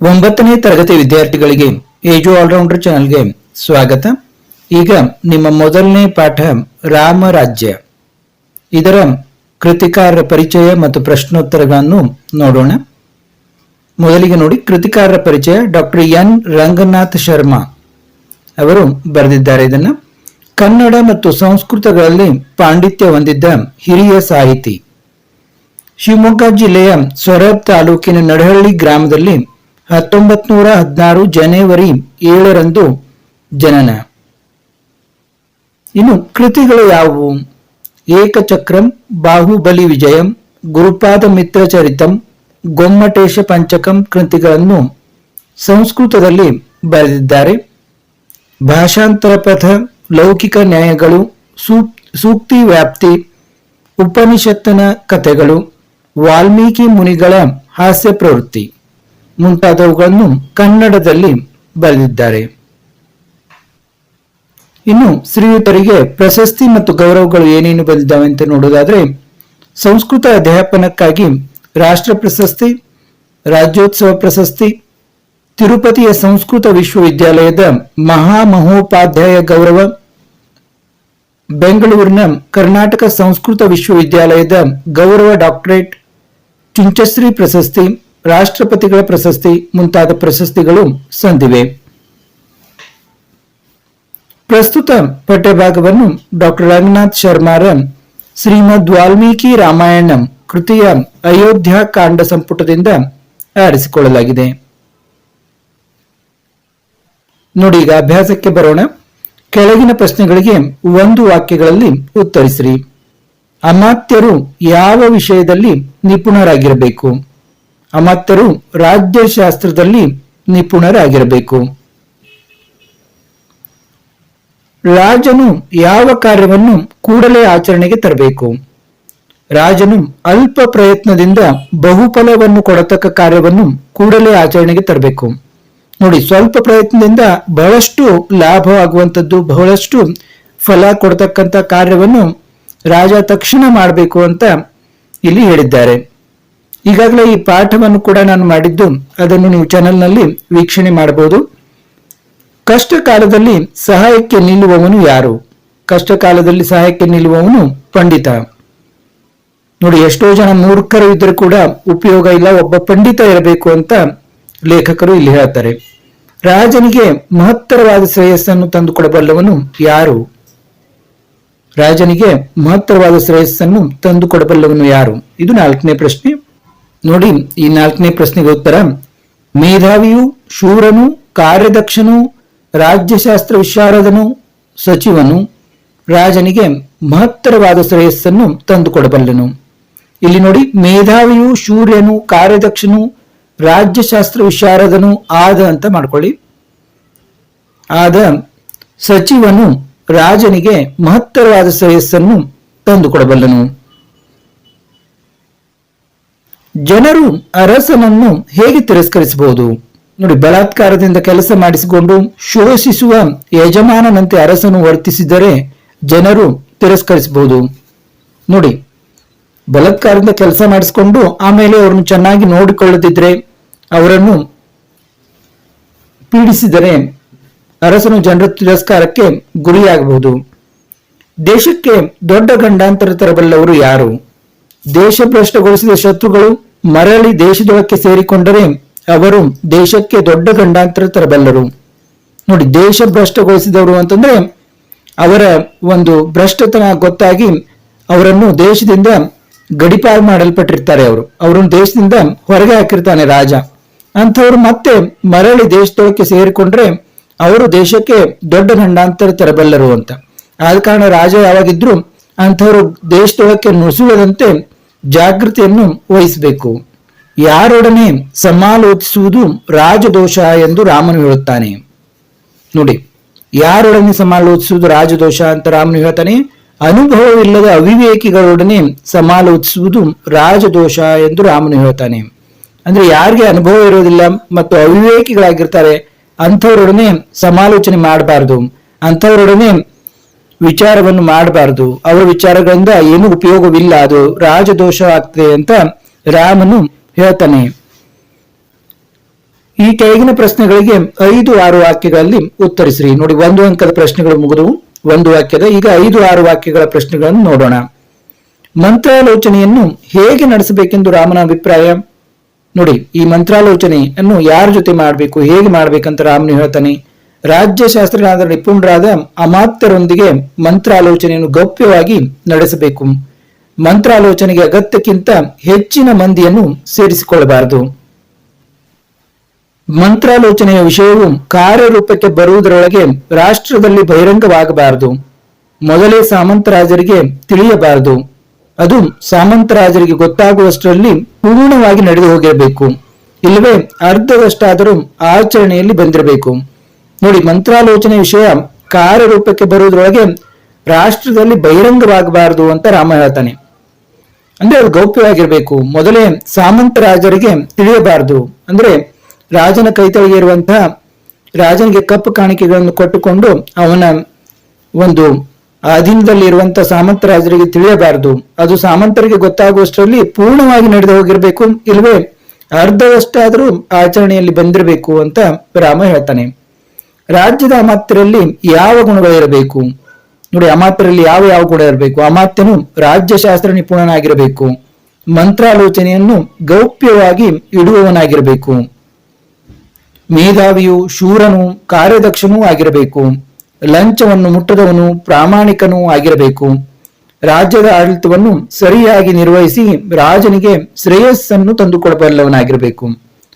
ಒಂಬತ್ತನೇ ತರಗತಿ ವಿದ್ಯಾರ್ಥಿಗಳಿಗೆ ಏಜು ಆಲ್ರೌಂಡರ್ ಚಾನಲ್ಗೆ ಸ್ವಾಗತ. ಈಗ ನಿಮ್ಮ ಮೊದಲನೇ ಪಾಠ ರಾಮರಾಜ್ಯ. ಇದರ ಕೃತಿಕಾರರ ಪರಿಚಯ ಮತ್ತು ಪ್ರಶ್ನೋತ್ತರಗಳನ್ನು ನೋಡೋಣ. ಮೊದಲಿಗೆ ನೋಡಿ, ಕೃತಿಕಾರರ ಪರಿಚಯ ಡಾಕ್ಟರ್ ಎನ್. ರಂಗನಾಥ್ ಶರ್ಮಾ ಅವರು ಬರೆದಿದ್ದಾರೆ. ಇದನ್ನು ಕನ್ನಡ ಮತ್ತು ಸಂಸ್ಕೃತಗಳಲ್ಲಿ ಪಾಂಡಿತ್ಯ ಹೊಂದಿದ್ದ ಹಿರಿಯ ಸಾಹಿತಿ. ಶಿವಮೊಗ್ಗ ಜಿಲ್ಲೆಯ ಸೊರಬ್ ತಾಲೂಕಿನ ನಡಹಳ್ಳಿ ಗ್ರಾಮದಲ್ಲಿ ಹತ್ತೊಂಬತ್ ನೂರ ಹದಿನಾರು ಜನವರಿ ಏಳರಂದು ಜನನ. ಇನ್ನು ಕೃತಿಗಳು ಯಾವುವು? ಏಕಚಕ್ರಂ, ಬಾಹುಬಲಿ ವಿಜಯಂ, ಗುರುಪಾದ ಮಿತ್ರ ಚರಿತಂ, ಗೊಮ್ಮಟೇಶ ಪಂಚಕಂ ಕೃತಿಗಳನ್ನು ಸಂಸ್ಕೃತದಲ್ಲಿ ಬರೆದಿದ್ದಾರೆ. ಭಾಷಾಂತರ ಪಥ, ಲೌಕಿಕ ನ್ಯಾಯಗಳು ಸೂಕ್- ಸೂಕ್ತಿ ವ್ಯಾಪ್ತಿ, ಉಪನಿಷತ್ತನ ಕಥೆಗಳು, ವಾಲ್ಮೀಕಿ ಮುನಿಗಳ ಹಾಸ್ಯ ಪ್ರವೃತ್ತಿ. ಮುಂತಾದವುಗಳನ್ನು ಕನ್ನಡದಲ್ಲಿ ಬರೆದಿದ್ದಾರೆ. ಇನ್ನು ಶ್ರೀಯುತರಿಗೆ ಪ್ರಶಸ್ತಿ ಮತ್ತು ಗೌರವಗಳು ಏನೇನು ಬಂದಿದ್ದಾವೆ ಅಂತ ನೋಡೋದಾದ್ರೆ ಸಂಸ್ಕೃತ ಅಧ್ಯಾಪನಕ್ಕಾಗಿ ರಾಷ್ಟ್ರ ಪ್ರಶಸ್ತಿ, ರಾಜ್ಯೋತ್ಸವ ಪ್ರಶಸ್ತಿ, ತಿರುಪತಿಯ ಸಂಸ್ಕೃತ ವಿಶ್ವವಿದ್ಯಾಲಯದ ಮಹಾಮಹೋಪಾಧ್ಯಾಯ ಗೌರವ, ಬೆಂಗಳೂರಿನ ಕರ್ನಾಟಕ ಸಂಸ್ಕೃತ ವಿಶ್ವವಿದ್ಯಾಲಯದ ಗೌರವ ಡಾಕ್ಟರೇಟ್ ಚುಂಚಶ್ರೀ ಪ್ರಶಸ್ತಿ ರಾಷ್ಟ್ರಪತಿಗಳ ಪ್ರಶಸ್ತಿ ಮುಂತಾದ ಪ್ರಶಸ್ತಿಗಳು ಸಂದಿವೆ. ಪ್ರಸ್ತುತ ಪಠ್ಯಭಾಗವನ್ನು ಡಾಕ್ಟರ್ ರಂಗನಾಥ್ ಶರ್ಮಾರ ಶ್ರೀಮದ್ ವಾಲ್ಮೀಕಿ ರಾಮಾಯಣಂ ಕೃತಿಯ ಅಯೋಧ್ಯ ಕಾಂಡ ಸಂಪುಟದಿಂದ ಆರಿಸಿಕೊಳ್ಳಲಾಗಿದೆ. ನೋಡಿ ಈಗ ಅಭ್ಯಾಸಕ್ಕೆ ಬರೋಣ. ಕೆಳಗಿನ ಪ್ರಶ್ನೆಗಳಿಗೆ ಒಂದು ವಾಕ್ಯಗಳಲ್ಲಿ ಉತ್ತರಿಸಿರಿ. ಅಮಾತ್ಯರು ಯಾವ ವಿಷಯದಲ್ಲಿ ನಿಪುಣರಾಗಿರಬೇಕು? ಅಮಾತ್ಯರು ರಾಜ್ಯಶಾಸ್ತ್ರದಲ್ಲಿ ನಿಪುಣರಾಗಿರಬೇಕು. ರಾಜನು ಯಾವ ಕಾರ್ಯವನ್ನು ಕೂಡಲೇ ಆಚರಣೆಗೆ ತರಬೇಕು? ರಾಜನು ಅಲ್ಪ ಪ್ರಯತ್ನದಿಂದ ಬಹುಫಲವನ್ನು ಕೊಡತಕ್ಕ ಕಾರ್ಯವನ್ನು ಕೂಡಲೇ ಆಚರಣೆಗೆ ತರಬೇಕು. ನೋಡಿ, ಸ್ವಲ್ಪ ಪ್ರಯತ್ನದಿಂದ ಬಹಳಷ್ಟು ಲಾಭವಾಗುವಂಥದ್ದು, ಬಹಳಷ್ಟು ಫಲ ಕೊಡತಕ್ಕಂಥ ಕಾರ್ಯವನ್ನು ರಾಜ ತಕ್ಷಣ ಮಾಡಬೇಕು ಅಂತ ಇಲ್ಲಿ ಹೇಳಿದ್ದಾರೆ. ಈಗಾಗಲೇ ಈ ಪಾಠವನ್ನು ಕೂಡ ನಾನು ಮಾಡಿದ್ದು, ಅದನ್ನು ನೀವು ಚಾನೆಲ್ನಲ್ಲಿ ವೀಕ್ಷಣೆ ಮಾಡಬಹುದು. ಕಷ್ಟ ಕಾಲದಲ್ಲಿ ಸಹಾಯಕ್ಕೆ ನಿಲ್ಲುವವನು ಯಾರು? ಕಷ್ಟ ಕಾಲದಲ್ಲಿ ಸಹಾಯಕ್ಕೆ ನಿಲ್ಲುವವನು ಪಂಡಿತ. ನೋಡಿ, ಎಷ್ಟೋ ಜನ ಮೂರ್ಖರು ಇದ್ದರೂ ಕೂಡ ಉಪಯೋಗ ಇಲ್ಲ, ಒಬ್ಬ ಪಂಡಿತ ಇರಬೇಕು ಅಂತ ಲೇಖಕರು ಇಲ್ಲಿ ಹೇಳ್ತಾರೆ. ರಾಜನಿಗೆ ಮಹತ್ತರವಾದ ಶ್ರೇಯಸ್ಸನ್ನು ತಂದುಕೊಡಬಲ್ಲವನು ಯಾರು? ರಾಜನಿಗೆ ಮಹತ್ತರವಾದ ಶ್ರೇಯಸ್ಸನ್ನು ತಂದುಕೊಡಬಲ್ಲವನು ಯಾರು? ಇದು ನಾಲ್ಕನೇ ಪ್ರಶ್ನೆ. ನೋಡಿ, ಈ ನಾಲ್ಕನೇ ಪ್ರಶ್ನೆಗೆ ಉತ್ತರ. ಮೇಧಾವಿಯು, ಶೂರನು, ಕಾರ್ಯದಕ್ಷನು, ರಾಜ್ಯಶಾಸ್ತ್ರ ವಿಶಾರದನು, ಸಚಿವನು, ರಾಜನಿಗೆ ಮಹತ್ತರವಾದ ಶ್ರೇಯಸ್ಸನ್ನು ತಂದುಕೊಡಬಲ್ಲನು. ಇಲ್ಲಿ ನೋಡಿ, ಮೇಧಾವಿಯು, ಶೂರ್ಯನು, ಕಾರ್ಯದಕ್ಷನು, ರಾಜ್ಯಶಾಸ್ತ್ರ ವಿಶಾರದನು ಆದ ಅಂತ ಮಾಡ್ಕೊಳ್ಳಿ. ಆದ ಸಚಿವನು, ರಾಜನಿಗೆ ಮಹತ್ತರವಾದ ಶ್ರೇಯಸ್ಸನ್ನು ತಂದುಕೊಡಬಲ್ಲನು. ಜನರು ಅರಸನನ್ನು ಹೇಗೆ ತಿರಸ್ಕರಿಸಬಹುದು? ನೋಡಿ, ಬಲಾತ್ಕಾರದಿಂದ ಕೆಲಸ ಮಾಡಿಸಿಕೊಂಡು ಶೋಷಿಸುವ ಯಜಮಾನನಂತೆ ಅರಸನು ವರ್ತಿಸಿದರೆ ಜನರು ತಿರಸ್ಕರಿಸಬಹುದು. ನೋಡಿ, ಬಲಾತ್ಕಾರದಿಂದ ಕೆಲಸ ಮಾಡಿಸಿಕೊಂಡು ಆಮೇಲೆ ಅವರನ್ನು ಚೆನ್ನಾಗಿ ನೋಡಿಕೊಳ್ಳದಿದ್ರೆ, ಅವರನ್ನು ಪೀಡಿಸಿದರೆ ಅರಸನು ಜನರ ತಿರಸ್ಕಾರಕ್ಕೆ ಗುರಿಯಾಗಬಹುದು. ದೇಶಕ್ಕೆ ದೊಡ್ಡ ಗಂಡಾಂತರ ತರಬಲ್ಲವರು ಯಾರು? ದೇಶ ಭ್ರಷ್ಟಗೊಳಿಸಿದ ಶತ್ರುಗಳು ಮರಳಿ ದೇಶದೊಳಕ್ಕೆ ಸೇರಿಕೊಂಡರೆ ಅವರು ದೇಶಕ್ಕೆ ದೊಡ್ಡ ಗಂಡಾಂತರ ತರಬಲ್ಲರು. ನೋಡಿ, ದೇಶ ಭ್ರಷ್ಟಗೊಳಿಸಿದವರು ಅಂತಂದ್ರೆ ಅವರ ಒಂದು ಭ್ರಷ್ಟತನ ಗೊತ್ತಾಗಿ ಅವರನ್ನು ದೇಶದಿಂದ ಗಡಿಪಾರು ಮಾಡಲ್ಪಟ್ಟಿರ್ತಾರೆ ಅವರು. ಅವರನ್ನು ದೇಶದಿಂದ ಹೊರಗೆ ಹಾಕಿರ್ತಾನೆ ರಾಜ. ಅಂಥವ್ರು ಮತ್ತೆ ಮರಳಿ ದೇಶದೊಳಕ್ಕೆ ಸೇರಿಕೊಂಡ್ರೆ ಅವರು ದೇಶಕ್ಕೆ ದೊಡ್ಡ ಗಂಡಾಂತರ ತರಬಲ್ಲರು ಅಂತ. ಆದ ಕಾರಣ ರಾಜ ಯಾವಾಗಿದ್ರು ಅಂಥವ್ರು ದೇಶದೊಳಕ್ಕೆ ನುಸುಳದಂತೆ ಜಾಗೃತಿಯನ್ನು ವಹಿಸಬೇಕು. ಯಾರೊಡನೆ ಸಮಾಲೋಚಿಸುವುದು ರಾಜದೋಷ ಎಂದು ರಾಮನು ಹೇಳುತ್ತಾನೆ. ನೋಡಿ, ಯಾರೊಡನೆ ಸಮಾಲೋಚಿಸುವುದು ರಾಜದೋಷ ಅಂತ ರಾಮನು ಹೇಳ್ತಾನೆ. ಅನುಭವವಿಲ್ಲದ ಅವಿವೇಕಿಗಳೊಡನೆ ಸಮಾಲೋಚಿಸುವುದು ರಾಜದೋಷ ಎಂದು ರಾಮನು ಹೇಳ್ತಾನೆ. ಅಂದ್ರೆ ಯಾರಿಗೆ ಅನುಭವ ಇರೋದಿಲ್ಲ ಮತ್ತು ಅವಿವೇಕಿಗಳಾಗಿರ್ತಾರೆ, ಅಂಥವರೊಡನೆ ಸಮಾಲೋಚನೆ ಮಾಡಬಾರದು. ಅಂಥವರೊಡನೆ ವಿಚಾರವನ್ನು ಮಾಡಬಾರದು. ಅವರ ವಿಚಾರಗಳಿಂದ ಏನು ಉಪಯೋಗವಿಲ್ಲ. ಅದು ರಾಜದೋಷ ಆಗ್ತದೆ ಅಂತ ರಾಮನು ಹೇಳ್ತಾನೆ. ಈ ಕೆಳಗಿನ ಪ್ರಶ್ನೆಗಳಿಗೆ ಐದು ಆರು ವಾಕ್ಯಗಳಲ್ಲಿ ಉತ್ತರಿಸ್ರಿ. ನೋಡಿ, ಒಂದು ಅಂಕದ ಪ್ರಶ್ನೆಗಳು ಮುಗಿದವು. ಒಂದು ವಾಕ್ಯದ, ಈಗ ಐದು ಆರು ವಾಕ್ಯಗಳ ಪ್ರಶ್ನೆಗಳನ್ನು ನೋಡೋಣ. ಮಂತ್ರಾಲೋಚನೆಯನ್ನು ಹೇಗೆ ನಡೆಸಬೇಕೆಂದು ರಾಮನ ಅಭಿಪ್ರಾಯ? ನೋಡಿ, ಈ ಮಂತ್ರಾಲೋಚನೆಯನ್ನು ಯಾರ ಜೊತೆ ಮಾಡಬೇಕು, ಹೇಗೆ ಮಾಡ್ಬೇಕಂತ ರಾಮನು ಹೇಳ್ತಾನೆ. ರಾಜ್ಯಶಾಸ್ತ್ರನಾದ ನಿಪುಣರಾದ ಅಮಾತ್ಯರೊಂದಿಗೆ ಮಂತ್ರಾಲೋಚನೆಯನ್ನು ಗೌಪ್ಯವಾಗಿ ನಡೆಸಬೇಕು. ಮಂತ್ರಾಲೋಚನೆಗೆ ಅಗತ್ಯಕ್ಕಿಂತ ಹೆಚ್ಚಿನ ಮಂದಿಯನ್ನು ಸೇರಿಸಿಕೊಳ್ಳಬಾರದು. ಮಂತ್ರಾಲೋಚನೆಯ ವಿಷಯವು ಕಾರ್ಯರೂಪಕ್ಕೆ ಬರುವುದರೊಳಗೆ ರಾಷ್ಟ್ರದಲ್ಲಿ ಬಹಿರಂಗವಾಗಬಾರದು. ಮೊದಲೇ ಸಾಮಂತರಾಜರಿಗೆ ತಿಳಿಯಬಾರದು. ಅದು ಸಾಮಂತರಾಜರಿಗೆ ಗೊತ್ತಾಗುವಷ್ಟರಲ್ಲಿ ಪೂರ್ಣವಾಗಿ ನಡೆದು ಹೋಗಿರಬೇಕು ಇಲ್ಲವೇ ಅರ್ಧದಷ್ಟಾದರೂ ಆಚರಣೆಯಲ್ಲಿ ಬಂದಿರಬೇಕು. ನೋಡಿ, ಮಂತ್ರಾಲೋಚನೆ ವಿಷಯ ಕಾರ್ಯರೂಪಕ್ಕೆ ಬರುವುದರೊಳಗೆ ರಾಷ್ಟ್ರದಲ್ಲಿ ಬಹಿರಂಗವಾಗಬಾರದು ಅಂತ ರಾಮ ಹೇಳ್ತಾನೆ. ಅಂದ್ರೆ ಅದು ಗೌಪ್ಯವಾಗಿರ್ಬೇಕು. ಮೊದಲೇ ಸಾಮಂತ ರಾಜರಿಗೆ ತಿಳಿಯಬಾರದು. ಅಂದ್ರೆ ರಾಜನ ಕೈತಳಿಗೆ ಇರುವಂತಹ ರಾಜನಿಗೆ ಕಪ್ಪು ಕಾಣಿಕೆಗಳನ್ನು ಕೊಟ್ಟುಕೊಂಡು ಅವನ ಒಂದು ಅಧೀನದಲ್ಲಿ ಇರುವಂತಹ ಸಾಮಂತ ರಾಜರಿಗೆ ತಿಳಿಯಬಾರದು. ಅದು ಸಾಮಂತರಿಗೆ ಗೊತ್ತಾಗುವಷ್ಟರಲ್ಲಿ ಪೂರ್ಣವಾಗಿ ನಡೆದು ಹೋಗಿರ್ಬೇಕು. ಇಲ್ವೇ ಅರ್ಧವಷ್ಟಾದರೂ ಆಚರಣೆಯಲ್ಲಿ ಬಂದಿರಬೇಕು ಅಂತ ರಾಮ ಹೇಳ್ತಾನೆ. ರಾಜ್ಯದ ಅಮಾತ್ಯರಲ್ಲಿ ಯಾವ ಗುಣಗಳಿರಬೇಕು ನೋಡಿ, ಅಮಾತ್ಯರಲ್ಲಿ ಯಾವ ಯಾವ ಗುಣ ಇರಬೇಕು? ಅಮಾತ್ಯನು ರಾಜ್ಯಶಾಸ್ತ್ರ ನಿಪುಣನಾಗಿರಬೇಕು. ಮಂತ್ರಾಲೋಚನೆಯನ್ನು ಗೌಪ್ಯವಾಗಿ ಇಡುವವನಾಗಿರಬೇಕು. ಮೇಧಾವಿಯು ಶೂರನು ಕಾರ್ಯದಕ್ಷನೂ ಆಗಿರಬೇಕು. ಲಂಚವನ್ನು ಮುಟ್ಟದವನು ಪ್ರಾಮಾಣಿಕನೂ ಆಗಿರಬೇಕು. ರಾಜ್ಯದ ಆಡಳಿತವನ್ನು ಸರಿಯಾಗಿ ನಿರ್ವಹಿಸಿ ರಾಜನಿಗೆ ಶ್ರೇಯಸ್ಸನ್ನು ತಂದುಕೊಡಬಲ್ಲವನಾಗಿರಬೇಕು.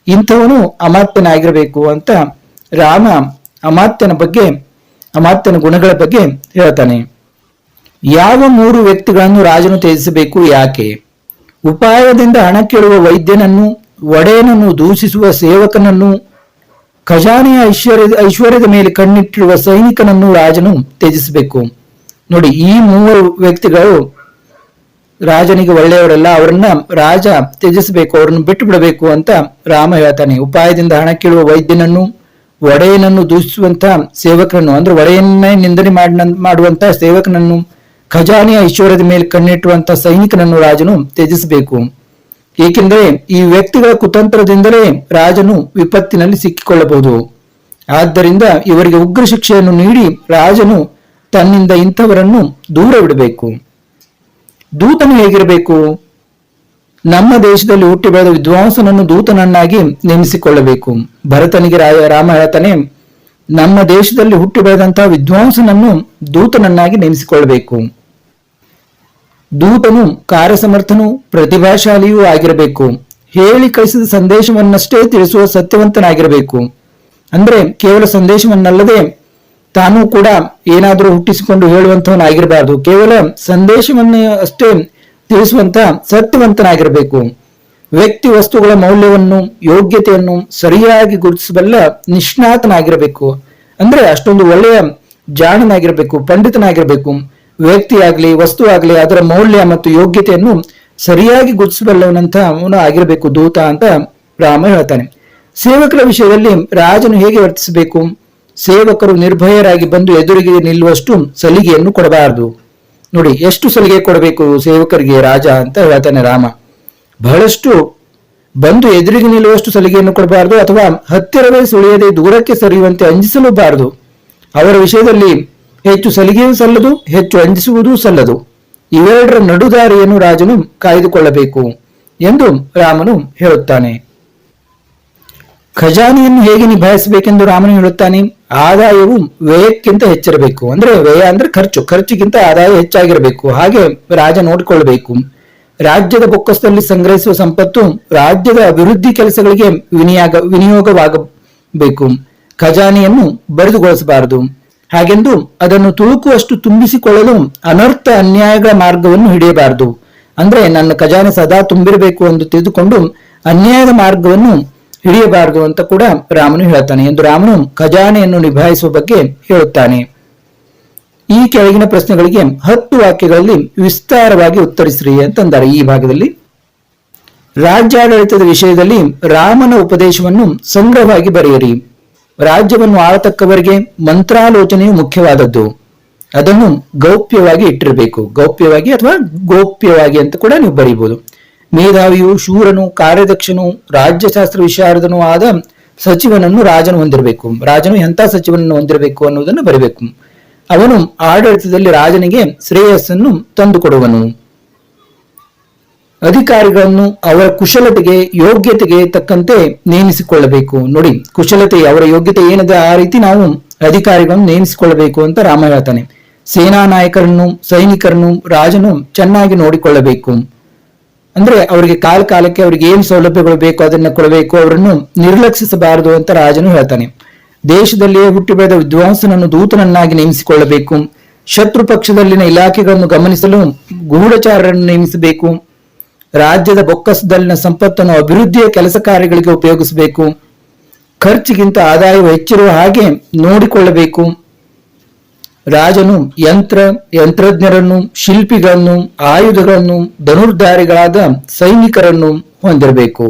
ಇಂಥವನು ಅಮಾತ್ಯನಾಗಿರಬೇಕು ಅಂತ ರಾಮ ಅಮಾತ್ಯನ ಬಗ್ಗೆ ಅಮಾತ್ಯನ ಗುಣಗಳ ಬಗ್ಗೆ ಹೇಳ್ತಾನೆ. ಯಾವ ಮೂರು ವ್ಯಕ್ತಿಗಳನ್ನು ರಾಜನು ತ್ಯಜಿಸಬೇಕು, ಯಾಕೆ? ಉಪಾಯದಿಂದ ಹಣ ಕೇಳುವ ವೈದ್ಯನನ್ನು, ಒಡೆಯನನ್ನು ದೂಷಿಸುವ ಸೇವಕನನ್ನು, ಖಜಾನೆಯ ಐಶ್ವರ್ಯದ ಐಶ್ವರ್ಯದ ಮೇಲೆ ಕಣ್ಣಿಟ್ಟಿರುವ ಸೈನಿಕನನ್ನು ರಾಜನು ತ್ಯಜಿಸಬೇಕು. ನೋಡಿ, ಈ ಮೂವರು ವ್ಯಕ್ತಿಗಳು ರಾಜನಿಗೆ ಒಳ್ಳೆಯವರಲ್ಲ, ಅವರನ್ನ ರಾಜ ತ್ಯಜಿಸಬೇಕು, ಅವರನ್ನು ಬಿಟ್ಟು ಬಿಡಬೇಕು ಅಂತ ರಾಮ ಹೇಳ್ತಾನೆ. ಉಪಾಯದಿಂದ ಹಣ ಕೇಳುವ ವೈದ್ಯನನ್ನು ಒಡೆಯನನ್ನು ದೂಷಿಸುವಂತ ಸೇವಕನನ್ನು, ಅಂದ್ರೆ ಒಡೆಯನ್ನೇ ನಿಂದನೆ ಮಾಡ ಮಾಡುವಂತ ಸೇವಕನನ್ನು, ಖಜಾನೆಯ ಐಶ್ವರ್ಯದ ಮೇಲೆ ಕಣ್ಣಿಟ್ಟುವಂತಹ ಸೈನಿಕನನ್ನು ರಾಜನು ತ್ಯಜಿಸಬೇಕು. ಏಕೆಂದರೆ ಈ ವ್ಯಕ್ತಿಗಳ ಕುತಂತ್ರದಿಂದಲೇ ರಾಜನು ವಿಪತ್ತಿನಲ್ಲಿ ಸಿಕ್ಕಿಕೊಳ್ಳಬಹುದು. ಆದ್ದರಿಂದ ಇವರಿಗೆ ಉಗ್ರ ಶಿಕ್ಷೆಯನ್ನು ನೀಡಿ ರಾಜನು ತನ್ನಿಂದ ಇಂಥವರನ್ನು ದೂರವಿಡಬೇಕು. ದೂತನು ಹೇಗಿರಬೇಕು? ನಮ್ಮ ದೇಶದಲ್ಲಿ ಹುಟ್ಟಿ ಬೆಳೆದ ವಿದ್ವಾಂಸನನ್ನು ದೂತನನ್ನಾಗಿ ನೇಮಿಸಿಕೊಳ್ಳಬೇಕು. ಭರತನಿಗೆ ರಾಯ, ರಾಮ ಹೇಳ್ತಾನೆ, ನಮ್ಮ ದೇಶದಲ್ಲಿ ಹುಟ್ಟಿ ಬೆಳೆದಂತಹ ವಿದ್ವಾಂಸನನ್ನು ದೂತನನ್ನಾಗಿ ನೇಮಿಸಿಕೊಳ್ಳಬೇಕು. ದೂತನು ಕಾರ್ಯಸಮರ್ಥನು, ಪ್ರತಿಭಾಶಾಲಿಯೂ ಆಗಿರಬೇಕು. ಹೇಳಿ ಕಳಿಸಿದ ಸಂದೇಶವನ್ನಷ್ಟೇ ತಿಳಿಸುವ ಸತ್ಯವಂತನಾಗಿರಬೇಕು. ಅಂದ್ರೆ ಕೇವಲ ಸಂದೇಶವನ್ನಲ್ಲದೆ ತಾನು ಕೂಡ ಏನಾದರೂ ಹುಟ್ಟಿಸಿಕೊಂಡು ಹೇಳುವಂತವನಾಗಿರಬಾರದು ಕೇವಲ ಸಂದೇಶವನ್ನೇ ಅಷ್ಟೇ ತಿಳಿಸುವಂತ ಸತ್ಯವಂತನಾಗಿರಬೇಕು. ವ್ಯಕ್ತಿ ವಸ್ತುಗಳ ಮೌಲ್ಯವನ್ನು, ಯೋಗ್ಯತೆಯನ್ನು ಸರಿಯಾಗಿ ಗುರುತಿಸಬಲ್ಲ ನಿಷ್ಣಾತನಾಗಿರಬೇಕು. ಅಂದ್ರೆ ಅಷ್ಟೊಂದು ಒಳ್ಳೆಯ ಜಾಣನಾಗಿರಬೇಕು, ಪಂಡಿತನಾಗಿರಬೇಕು. ವ್ಯಕ್ತಿ ಆಗ್ಲಿ ವಸ್ತು ಆಗ್ಲಿ ಅದರ ಮೌಲ್ಯ ಮತ್ತು ಯೋಗ್ಯತೆಯನ್ನು ಸರಿಯಾಗಿ ಗುರುತಿಸಬಲ್ಲವನಂತ ಅವನು ಆಗಿರಬೇಕು, ದೂತ ಅಂತ ರಾಮ ಹೇಳ್ತಾನೆ. ಸೇವಕರ ವಿಷಯದಲ್ಲಿ ರಾಜನು ಹೇಗೆ ವರ್ತಿಸಬೇಕು? ಸೇವಕರು ನಿರ್ಭಯರಾಗಿ ಬಂದು ಎದುರಿಗೆ ನಿಲ್ಲುವಷ್ಟು ಸಲಿಗೆಯನ್ನು ಕೊಡಬಾರದು. ನೋಡಿ, ಎಷ್ಟು ಸಲಿಗೆ ಕೊಡಬೇಕು ಸೇವಕರಿಗೆ ರಾಜ ಅಂತ ಹೇಳ್ತಾನೆ ರಾಮ. ಬಹಳಷ್ಟು ಬಂದು ಎದುರಿಗೆ ನಿಲ್ಲುವಷ್ಟು ಸಲಿಗೆಯನ್ನು ಕೊಡಬಾರದು ಅಥವಾ ಹತ್ತಿರವೇ ಸುಳಿಯದೆ ದೂರಕ್ಕೆ ಸರಿಯುವಂತೆ ಅಂಜಿಸಲೂಬಾರದು. ಅವರ ವಿಷಯದಲ್ಲಿ ಹೆಚ್ಚು ಸಲಿಗೆಯೂ ಸಲ್ಲದು, ಹೆಚ್ಚು ಅಂಜಿಸುವುದೂ ಸಲ್ಲದು. ಇವೆರಡರ ನಡುದಾರಿಯನ್ನು ರಾಜನು ಕಾಯ್ದುಕೊಳ್ಳಬೇಕು ಎಂದು ರಾಮನು ಹೇಳುತ್ತಾನೆ. ಖಜಾನೆಯನ್ನು ಹೇಗೆ ನಿಭಾಯಿಸಬೇಕೆಂದು ರಾಮನು ಹೇಳುತ್ತಾನೆ? ಆದಾಯವು ವ್ಯಯಕ್ಕಿಂತ ಹೆಚ್ಚಿರಬೇಕು. ಅಂದ್ರೆ ವ್ಯಯ ಅಂದ್ರೆ ಖರ್ಚು. ಖರ್ಚಿಗಿಂತ ಆದಾಯ ಹೆಚ್ಚಾಗಿರಬೇಕು. ಹಾಗೆ ರಾಜ ನೋಡಿಕೊಳ್ಳಬೇಕು. ರಾಜ್ಯದ ಬೊಕ್ಕಸದಲ್ಲಿ ಸಂಗ್ರಹಿಸುವ ಸಂಪತ್ತು ರಾಜ್ಯದ ಅಭಿವೃದ್ಧಿ ಕೆಲಸಗಳಿಗೆ ವಿನಿಯೋಗ, ವಿನಿಯೋಗವಾಗಬೇಕು. ಖಜಾನೆಯನ್ನು ಬರೆದುಗೊಳಿಸಬಾರದು. ಹಾಗೆಂದು ಅದನ್ನು ತುಳುಕುವಷ್ಟು ತುಂಬಿಸಿಕೊಳ್ಳಲು ಅನರ್ಥ ಅನ್ಯಾಯಗಳ ಮಾರ್ಗವನ್ನು ಹಿಡಿಯಬಾರದು. ಅಂದ್ರೆ ನನ್ನ ಖಜಾನೆ ಸದಾ ತುಂಬಿರಬೇಕು ಎಂದು ತಿಳಿದುಕೊಂಡು ಅನ್ಯಾಯದ ಮಾರ್ಗವನ್ನು ಹಿಡಿಯಬಾರದು ಅಂತ ಕೂಡ ರಾಮನು ಹೇಳ್ತಾನೆ ಎಂದು ರಾಮನು ಖಜಾನೆಯನ್ನು ನಿಭಾಯಿಸುವ ಬಗ್ಗೆ ಹೇಳುತ್ತಾನೆ. ಈ ಕೆಳಗಿನ ಪ್ರಶ್ನೆಗಳಿಗೆ ಹತ್ತು ವಾಕ್ಯಗಳಲ್ಲಿ ವಿಸ್ತಾರವಾಗಿ ಉತ್ತರಿಸ್ರಿ ಅಂತಂದರೆ ಈ ಭಾಗದಲ್ಲಿ. ರಾಜ್ಯಾಡಳಿತದ ವಿಷಯದಲ್ಲಿ ರಾಮನ ಉಪದೇಶವನ್ನು ಸಂಗ್ರಹವಾಗಿ ಬರೆಯಿರಿ. ರಾಜ್ಯವನ್ನು ಆಳತಕ್ಕವರಿಗೆ ಮಂತ್ರಾಲೋಚನೆಯು ಮುಖ್ಯವಾದದ್ದು. ಅದನ್ನು ಗೌಪ್ಯವಾಗಿ ಇಟ್ಟಿರಬೇಕು. ಗೌಪ್ಯವಾಗಿ ಅಥವಾ ಗೋಪ್ಯವಾಗಿ ಅಂತ ಕೂಡ ನೀವು ಬರೀಬಹುದು. ಮೇಧಾವಿಯು ಶೂರನು ಕಾರ್ಯದಕ್ಷನು ರಾಜ್ಯಶಾಸ್ತ್ರ ವಿಶಾರದನೂ ಆದ ಸಚಿವನನ್ನು ರಾಜನು ಹೊಂದಿರಬೇಕು. ರಾಜನು ಎಂಥ ಸಚಿವನನ್ನು ಹೊಂದಿರಬೇಕು ಅನ್ನುವುದನ್ನು ಬರಬೇಕು. ಅವನು ಆಡಳಿತದಲ್ಲಿ ರಾಜನಿಗೆ ಶ್ರೇಯಸ್ಸನ್ನು ತಂದುಕೊಡುವನು. ಅಧಿಕಾರಿಗಳನ್ನು ಅವರ ಕುಶಲತೆಗೆ, ಯೋಗ್ಯತೆಗೆ ತಕ್ಕಂತೆ ನೇಮಿಸಿಕೊಳ್ಳಬೇಕು. ನೋಡಿ, ಕುಶಲತೆ ಅವರ ಯೋಗ್ಯತೆ ಏನಿದೆ? ಆ ರೀತಿ ನಾವು ಅಧಿಕಾರಿಗಳನ್ನು ನೇಮಿಸಿಕೊಳ್ಳಬೇಕು ಅಂತ ರಾಮ ಹೇಳ್ತಾನೆ. ಸೇನಾ ನಾಯಕರನ್ನು, ಸೈನಿಕರನ್ನು ರಾಜನು ಚೆನ್ನಾಗಿ ನೋಡಿಕೊಳ್ಳಬೇಕು. ಅಂದ್ರೆ ಅವರಿಗೆ ಕಾಲ ಕಾಲಕ್ಕೆ ಅವರಿಗೆ ಏನ್ ಸೌಲಭ್ಯಗಳು ಬೇಕು ಅದನ್ನ ಕೊಡಬೇಕು, ಅವರನ್ನು ನಿರ್ಲಕ್ಷಿಸಬಾರದು ಅಂತ ರಾಜನು ಹೇಳ್ತಾನೆ. ದೇಶದಲ್ಲಿಯೇ ಹುಟ್ಟಿ ಬೆಳೆದ ವಿದ್ವಾಂಸನನ್ನು ದೂತನನ್ನಾಗಿ ನೇಮಿಸಿಕೊಳ್ಳಬೇಕು. ಶತ್ರು ಪಕ್ಷದಲ್ಲಿನ ಇಲಾಖೆಗಳನ್ನು ಗಮನಿಸಲು ಗೂಢಚಾರರನ್ನು ನೇಮಿಸಬೇಕು. ರಾಜ್ಯದ ಬೊಕ್ಕಸದಲ್ಲಿನ ಸಂಪತ್ತನ್ನು ಅಭಿವೃದ್ಧಿಯ ಕೆಲಸ ಕಾರ್ಯಗಳಿಗೆ ಉಪಯೋಗಿಸಬೇಕು. ಖರ್ಚಿಗಿಂತ ಆದಾಯವು ಹೆಚ್ಚಿರುವ ಹಾಗೆ ನೋಡಿಕೊಳ್ಳಬೇಕು. ರಾಜನು ಯಂತ್ರ, ಯಂತ್ರಜ್ಞರನ್ನು, ಶಿಲ್ಪಿಗಳನ್ನು, ಆಯುಧಗಳನ್ನು, ಧನುರ್ಧಾರಿಗಳಾದ ಸೈನಿಕರನ್ನು ಹೊಂದಿರಬೇಕು.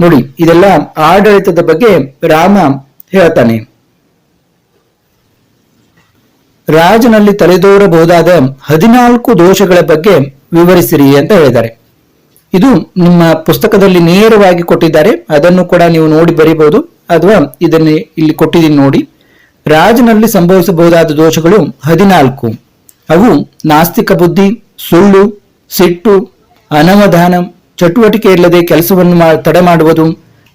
ನೋಡಿ, ಇದೆಲ್ಲ ಆಡಳಿತದ ಬಗ್ಗೆ ರಾಮ ಹೇಳ್ತಾನೆ. ರಾಜನಲ್ಲಿ ತಲೆದೋರಬಹುದಾದ ಹದಿನಾಲ್ಕು ದೋಷಗಳ ಬಗ್ಗೆ ವಿವರಿಸಿರಿ ಅಂತ ಹೇಳಿದ್ದಾರೆ. ಇದು ನಿಮ್ಮ ಪುಸ್ತಕದಲ್ಲಿ ನೇರವಾಗಿ ಕೊಟ್ಟಿದ್ದಾರೆ. ಅದನ್ನು ಕೂಡ ನೀವು ನೋಡಿ ಬರೀಬಹುದು. ಅಥವಾ ಇದನ್ನೇ ಇಲ್ಲಿ ಕೊಟ್ಟಿದ್ದೀನಿ ನೋಡಿ. ರಾಜನಲ್ಲಿ ಸಂಭವಿಸಬಹುದಾದ ದೋಷಗಳು ಹದಿನಾಲ್ಕು. ಅವು ನಾಸ್ತಿಕ ಬುದ್ಧಿ, ಸುಳ್ಳು, ಸಿಟ್ಟು, ಅನವಧಾನ, ಚಟುವಟಿಕೆ ಇಲ್ಲದೆ ಕೆಲಸವನ್ನು ತಡೆ ಮಾಡುವುದು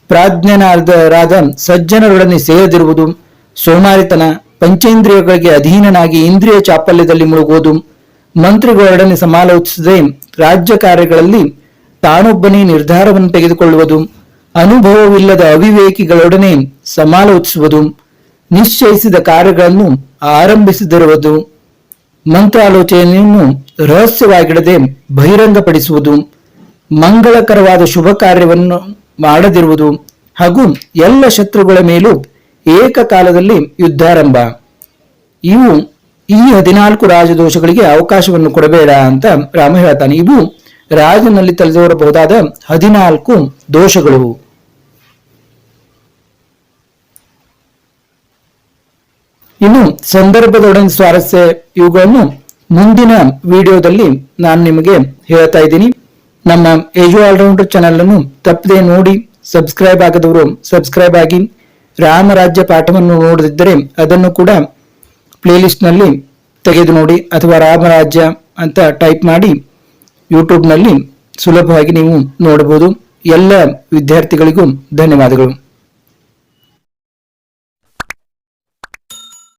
ಪ್ರಾಜ್ಞನಾದರಾದ ಸಜ್ಜನರೊಡನೆ ಸೇರದಿರುವುದು, ಸೋಮಾರಿತನ, ಪಂಚೇಂದ್ರಿಯಗಳಿಗೆ ಅಧೀನನಾಗಿ ಇಂದ್ರಿಯ ಚಾಪಲ್ಯದಲ್ಲಿ ಮುಳುಗುವುದು, ಮಂತ್ರಿಗಳೊಡನೆ ಸಮಾಲೋಚಿಸದೆ ರಾಜ್ಯ ಕಾರ್ಯಗಳಲ್ಲಿ ತಾನೊಬ್ಬನೇ ನಿರ್ಧಾರವನ್ನು ತೆಗೆದುಕೊಳ್ಳುವುದು, ಅನುಭವವಿಲ್ಲದ ಅವಿವೇಕಿಗಳೊಡನೆ ಸಮಾಲೋಚಿಸುವುದು. ನಿಶ್ಚಯಿಸಿದ ಕಾರ್ಯಗಳನ್ನು ಆರಂಭಿಸದಿರುವುದು, ಮಂತ್ರಾಲೋಚನೆಯನ್ನು ರಹಸ್ಯವಾಗಿಡದೆ ಬಹಿರಂಗಪಡಿಸುವುದು, ಮಂಗಳಕರವಾದ ಶುಭ ಕಾರ್ಯವನ್ನು ಮಾಡದಿರುವುದು ಹಾಗೂ ಎಲ್ಲ ಶತ್ರುಗಳ ಮೇಲೂ ಏಕಕಾಲದಲ್ಲಿ ಯುದ್ಧಾರಂಭ. ಇವು ಈ ಹದಿನಾಲ್ಕು ರಾಜದೋಷಗಳಿಗೆ ಅವಕಾಶವನ್ನು ಕೊಡಬೇಡ ಅಂತ ರಾಮ ಹೇಳ್ತಾನೆ. ಇವು ರಾಜನಲ್ಲಿ ತಲೆದೋರಬಹುದಾದ ಹದಿನಾಲ್ಕು ದೋಷಗಳು. ಇನ್ನು ಸಂದರ್ಭದೊಡನೆ ಸ್ವಾರಸ್ಯ ಇವುಗಳನ್ನು ಮುಂದಿನ ವಿಡಿಯೋದಲ್ಲಿ ನಾನು ನಿಮಗೆ ಹೇಳ್ತಾ ಇದ್ದೀನಿ. ನಮ್ಮ ಏಜು ಆಲ್ರೌಂಡರ್ ಚಾನಲ್ ಅನ್ನು ತಪ್ಪದೆ ನೋಡಿ ಸಬ್ಸ್ಕ್ರೈಬ್ ಆಗದವರು ಸಬ್ಸ್ಕ್ರೈಬ್ ಆಗಿ, ರಾಮರಾಜ್ಯ ಪಾಠವನ್ನು ನೋಡದಿದ್ದರೆ ಅದನ್ನು ಕೂಡ ಪ್ಲೇಲಿಸ್ಟ್ನಲ್ಲಿ ತೆಗೆದು ನೋಡಿ ಅಥವಾ ರಾಮರಾಜ್ಯ ಅಂತ ಟೈಪ್ ಮಾಡಿ ಯೂಟ್ಯೂಬ್ನಲ್ಲಿ ಸುಲಭವಾಗಿ ನೀವು ನೋಡಬಹುದು. ಎಲ್ಲ ವಿದ್ಯಾರ್ಥಿಗಳಿಗೂ ಧನ್ಯವಾದಗಳು.